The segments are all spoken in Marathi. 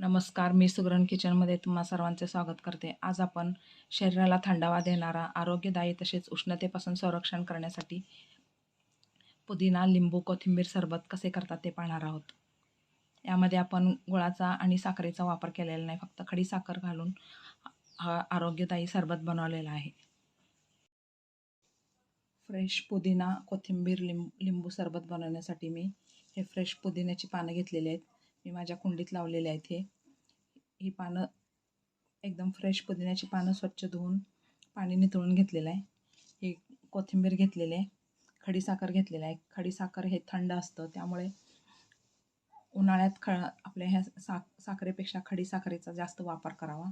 नमस्कार मी सुगरण किचनमध्ये तुम्हा सर्वांचे स्वागत करते. आज आपण शरीराला थंडावा देणारा आरोग्यदायी तसेच उष्णतेपासून संरक्षण करण्यासाठी पुदिना लिंबू कोथिंबीर सरबत कसे करतात ते पाहणार आहोत. यामध्ये आपण गुळाचा आणि साखरेचा वापर केलेला नाही फक्त खडी साखर घालून हा आरोग्यदायी सरबत बनवलेला आहे. फ्रेश पुदिना कोथिंबीर लिंब लिंबू सरबत बनवण्यासाठी मी हे फ्रेश पुदिन्याची पानं घेतलेली आहेत. मी माझ्या कुंडीत लावलेले आहेत हे. ही पानं एकदम फ्रेश पुदिन्याची पानं स्वच्छ धुवून पाणी नितळून घेतलेलं आहे. हे कोथिंबीर घेतलेली आहे. खडीसाखर घेतलेलं आहे. खडीसाखर हे थंड असतं त्यामुळे उन्हाळ्यात ख आपल्या ह्या सा साखरेपेक्षा खडीसाखरेचा जास्त वापर करावा.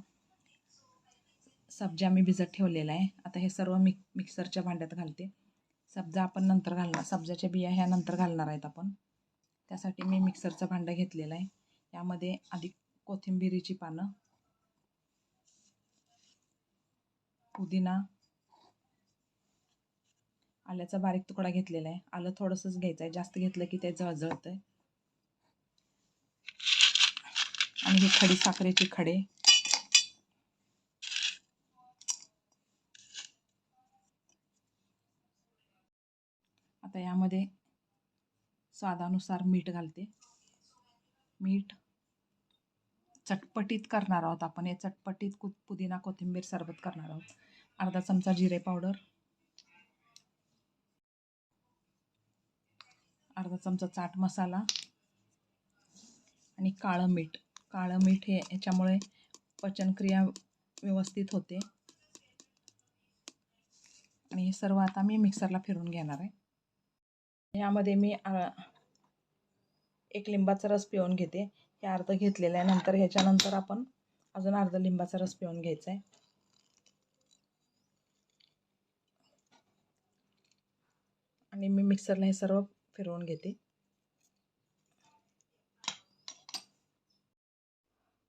सब्जा मी भिजत ठेवलेला आहे. आता हे सर्व मिक मिक्सरच्या भांड्यात घालते. सब्जा आपण नंतर घालणार सब्जाच्या बिया ह्या नंतर घालणार आहेत आपण. त्यासाठी मी मिक्सरचं भांडं घेतलेलं आहे. यामध्ये आधी कोथिंबिरीची पानं पुदिना आल्याचा बारीक तुकडा घेतलेला आहे. आलं थोडंसंच घ्यायचं आहे. जास्त घेतलं की ते जळजळतं आहे आणि ही खडी साखरेची खडे. आता यामध्ये स्वादानुसार मीठ घालते. मीठ चटपटीत करणार आहोत आपण. हे चटपटीत कु पुदिना कोथिंबीर सरबत करणार आहोत. अर्धा चमचा जिरे पावडर. अर्धा चमचा चाट मसाला. आणि काळं मीठ. काळं मीठ हे याच्यामुळे पचनक्रिया व्यवस्थित होते. आणि हे सर्व आता मी मिक्सरला फिरून घेणार आहे. यामध्ये मी एक लिंबाचा रस पिळून घेते. हे अर्ध घेतलेलं आहे. नंतर ह्याच्यानंतर आपण अजून अर्ध लिंबाचा रस पिळून घ्यायचा आहे. आणि मी मिक्सरला हे सर्व फिरवून घेते.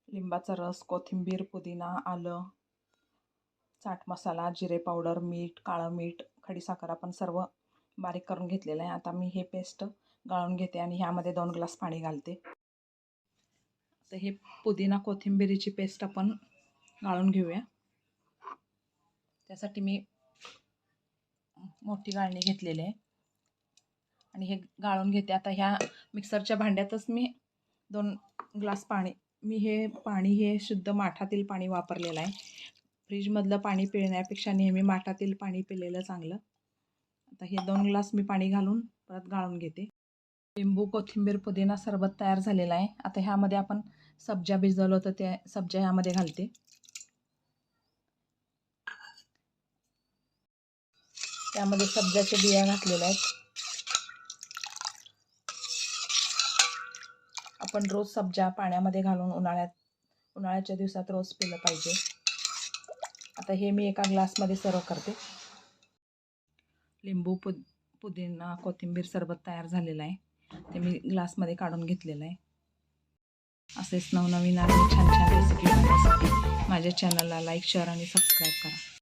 लिंबाचा रस कोथिंबीर पुदिना आलं चाट मसाला जिरे पावडर मीठ काळं मीठ खडीसाखर आपण सर्व बारीक करून घेतलेलं आहे. आता मी हे पेस्ट गाळून घेते आणि ह्यामध्ये दोन ग्लास पाणी घालते. तर हे पुदिना कोथिंबिरीची पेस्ट आपण गाळून घेऊया. त्यासाठी मी मोठी गाळणी घेतलेली आहे. आणि हे गाळून घेते. आता ह्या मिक्सरच्या भांड्यातच मी दोन ग्लास पाणी मी हे पाणी हे शुद्ध माठातील पाणी वापरलेलं आहे. फ्रीजमधलं पाणी पिळण्यापेक्षा नेहमी माठातील पाणी पिलेलं चांगलं. आता हे दोन ग्लास मी पाणी घालून परत गाळून घेते. लिंबू कोथिंबीर पुदिना सरबत तयार झालेला आहे. आता ह्यामध्ये आपण सब्जा भिजवलं होतं त्या सब्जा ह्यामध्ये घालते. त्यामध्ये सब्जाच्या बिया घातलेल्या आहेत. आपण रोज सब्जा पाण्यामध्ये घालून उन्हाळ्यात उन्हाळ्याच्या दिवसात रोज पिलं पाहिजे. आता हे मी एका ग्लासमध्ये सर्व करते. लिंबू पु पुदिना कोथिंबीर सरबत तयार झालेलं आहे. ते मी ग्लासमध्ये काढून घेतलेलं आहे. असेच नवनवीन आणि छान छान रेसिपी माझ्या चॅनलला लाईक शेअर आणि सबस्क्राईब करा.